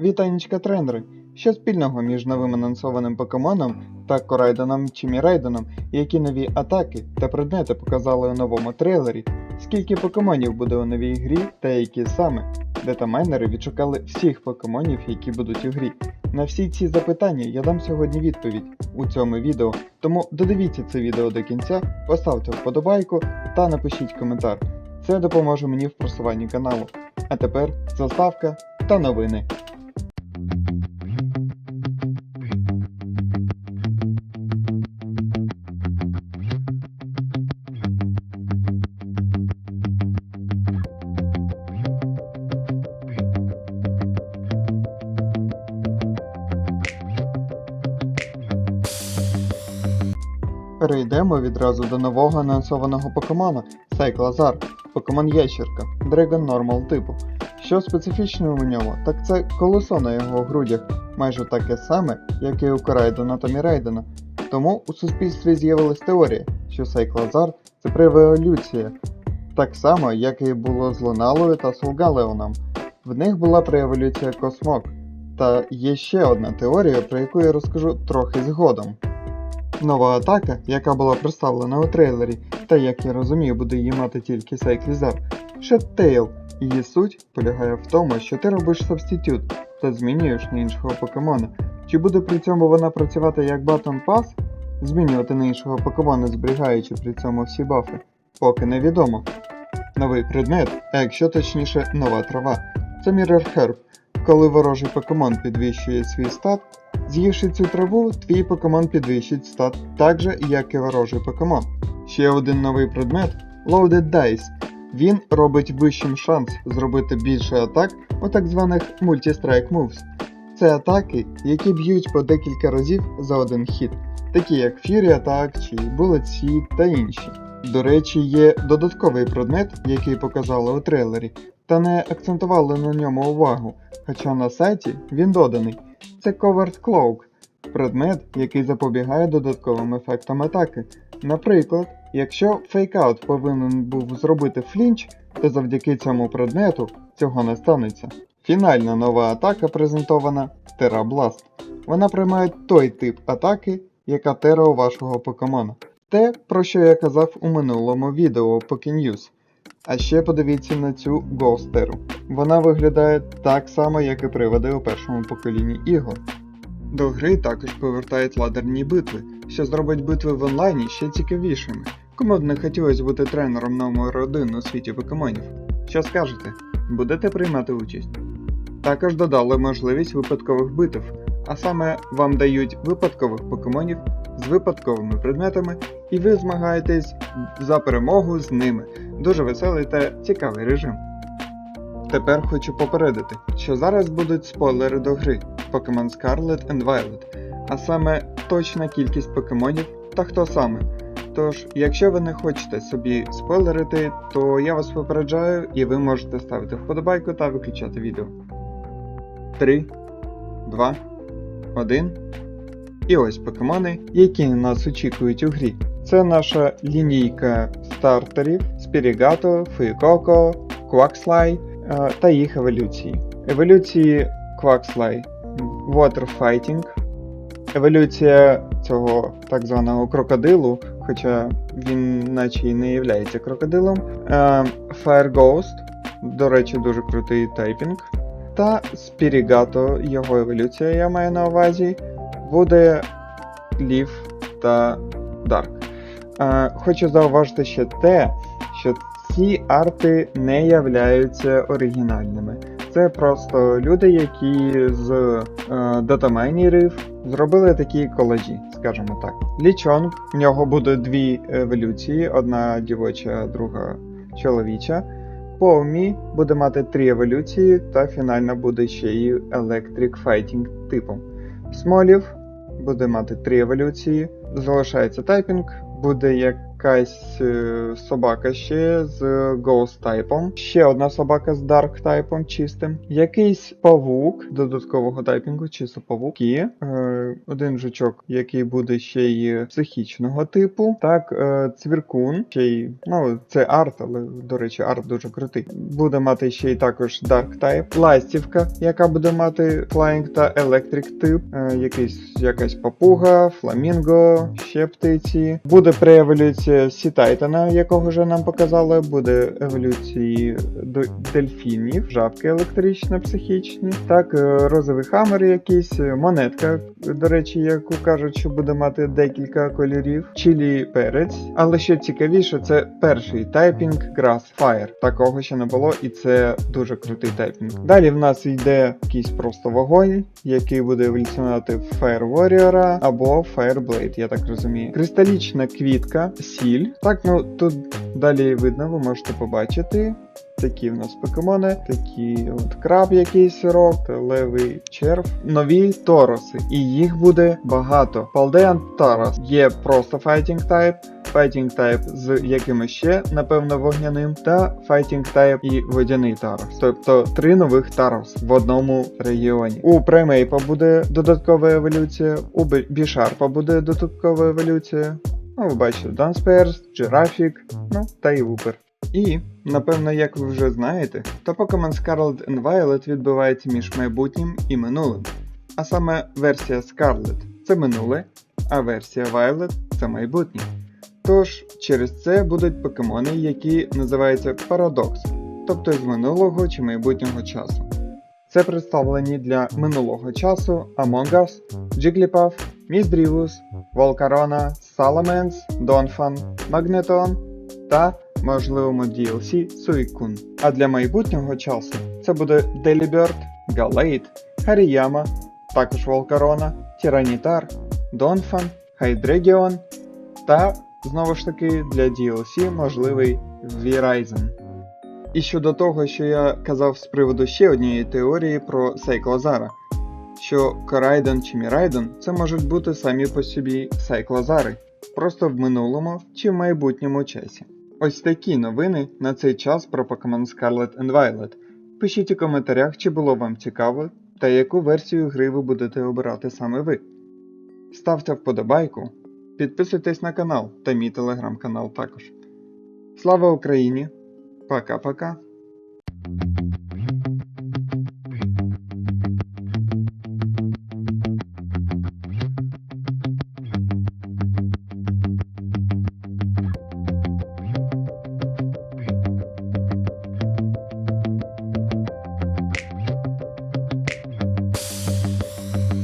Вітанічка тренери! Що спільного між новим анонсованим покемоном та Корайденом чи Мірайденом, які нові атаки та предмети показали у новому трейлері, скільки покемонів буде у новій грі та які саме? Детамайнери відшукали всіх покемонів, які будуть у грі. На всі ці запитання я дам сьогодні відповідь у цьому відео, тому додивіться це відео до кінця, поставте вподобайку та напишіть коментар. Це допоможе мені в просуванні каналу. А тепер заставка та новини. Перейдемо відразу до нового анонсованого покемона Сайклазар, покемон Ящерка, Dragon Normal типу. Що специфічне у ньому, так це колесо на його грудях, майже таке саме, як і у Корайдена та Мірайдена. Тому у суспільстві з'явилась теорія, що Сайклазар це прееволюція, так само, як і було з Луналою та Солгалеоном. В них була прееволюція Космок. Та є ще одна теорія, про яку я розкажу трохи згодом. Нова атака, яка була представлена у трейлері, та як я розумію, буде її мати тільки Сайклізар, Шеттейл. Її суть полягає в тому, що ти робиш сабститют та змінюєш на іншого покемона. Чи буде при цьому вона працювати як батон пас, змінювати на іншого покемона, зберігаючи при цьому всі бафи, поки невідомо. Новий предмет, а якщо точніше нова трава, це Mirror Herb. Коли ворожий покемон підвищує свій стат, З'ївши цю траву, твій покемон підвищить стат так же, як і ворожий покемон. Ще один новий предмет Loaded Dice. Він робить вищим шанс зробити більше атак у так званих Multi-Strike Moves. Це атаки, які б'ють по декілька разів за один хід, такі як Fury Attack чи Bullet Seed та інші. До речі, є додатковий предмет, який показали у трейлері, та не акцентували на ньому увагу, хоча на сайті він доданий. Це Covered Cloak, предмет, який запобігає додатковим ефектам атаки. Наприклад, якщо фейкаут повинен був зробити флінч, то завдяки цьому предмету цього не станеться. Фінальна нова атака презентована Terra Blast. Вона приймає той тип атаки, яка тера у вашого покемона. Те, про що я казав у минулому відео News. А ще подивіться на цю Гостеру. Вона виглядає так само, як і приводи у першому поколінні ігор. До гри також повертають ладерні битви, що зробить битви в онлайні ще цікавішими. Кому б не хотілося бути тренером номер один у світі покемонів. Що скажете? Будете приймати участь? Також додали можливість випадкових битв, а саме вам дають випадкових покемонів з випадковими предметами, і ви змагаєтесь за перемогу з ними. Дуже веселий та цікавий режим. Тепер хочу попередити, що зараз будуть спойлери до гри Pokemon Scarlet and Violet, а саме точна кількість покемонів та хто саме. Тож, якщо ви не хочете собі спойлерити, то я вас попереджаю і ви можете ставити вподобайку та виключати відео. 3, 2, 1. І ось покемони, які нас очікують у грі. Це наша лінійка стартерів Spirigato, Fuecoco, Quaxly та їх еволюції. Еволюції Quaxly Water Fighting, еволюція цього так званого крокодилу, хоча він наче і не є крокодилом. Е, Fire Ghost, до речі, дуже крутий тайпінг. Та Spirigato, його еволюція я маю на увазі, буде Leaf та Dark. Е, Хочу зауважити ще те, що ці арти не являються оригінальними. Це просто люди, які з е, датамайнерів зробили такі колажі, скажімо так. Лічонг, в нього буде дві еволюції: одна дівоча, друга чоловіча. Повмі буде мати три еволюції, та фінальна буде ще й Electric Fighting типом. Смолів буде мати три еволюції, залишається тайпінг, буде як якась е, собака ще з Ghost тайпом, ще одна собака з Dark тайпом чистим, якийсь павук додаткового тайпінгу, чисто павук, е, один жучок, який буде ще й психічного типу. Так, е, цвіркун, ще й, ну, це арт, але до речі, арт дуже крутий. Буде мати ще й також Dark Type, ластівка, яка буде мати Flying та Electric тип, е, якийсь, якась папуга, фламінго, ще птиці. Буде прееволюція Сі Тайтана, якого вже нам показали, буде еволюції дельфінів, жабки електричні, психічні. Так, е, розовий хамер якийсь, е, монетка, до речі, яку кажуть, що буде мати декілька кольорів, чилі перець. Але що цікавіше, це перший тайпінг Grass Fire. Такого ще не було, і це дуже крутий тайпінг. Далі в нас йде якийсь просто вогонь, який буде еволюціонувати Fire Warrior або Fire Blade, я так розумію. Кристалічна квітка, сіль. Так, ну тут далі видно, ви можете побачити. Такі в нас покемони, такі от краб якийсь рок, левий черв. Нові тороси, і їх буде багато. Палдеан Тарас є просто Fighting Type, Fighting Type з якимось ще, напевно, вогняним, та Fighting Type і водяний Тарас. Тобто три нових Тарас в одному регіоні. У Праймейпа буде додаткова еволюція, у Бі- Бішарпа буде додаткова еволюція. Ну, ви бачите, Дансперс, Джерафік, ну та і Вупер. І, напевно, як ви вже знаєте, то Pokemon Scarlet and Violet відбувається між майбутнім і минулим. А саме версія Scarlet це минуле, а версія Violet це майбутнє. Тож, через це будуть покемони, які називаються парадокс, тобто з минулого чи майбутнього часу. Це представлені для минулого часу Among Us, Jigglypuff, Misdreavus, Volcarona, Salamence, Donphan, Magneton та можливому DLC Suicune. А для майбутнього часу це буде Delibird, Galate, Hariyama, також Волкарона, Тиранітар, Донфан, Hydreigon та знову ж таки для DLC можливий Verizon. І щодо того, що я казав з приводу ще однієї теорії про Сайклазара, що Корайден чи Мірайден це можуть бути самі по собі Сайклазари, просто в минулому чи в майбутньому часі. Ось такі новини на цей час про Pokemon Scarlet and Violet. Пишіть у коментарях, чи було вам цікаво, та яку версію гри ви будете обирати саме ви. Ставте вподобайку, підписуйтесь на канал та мій телеграм-канал також. Слава Україні! Пока-пока!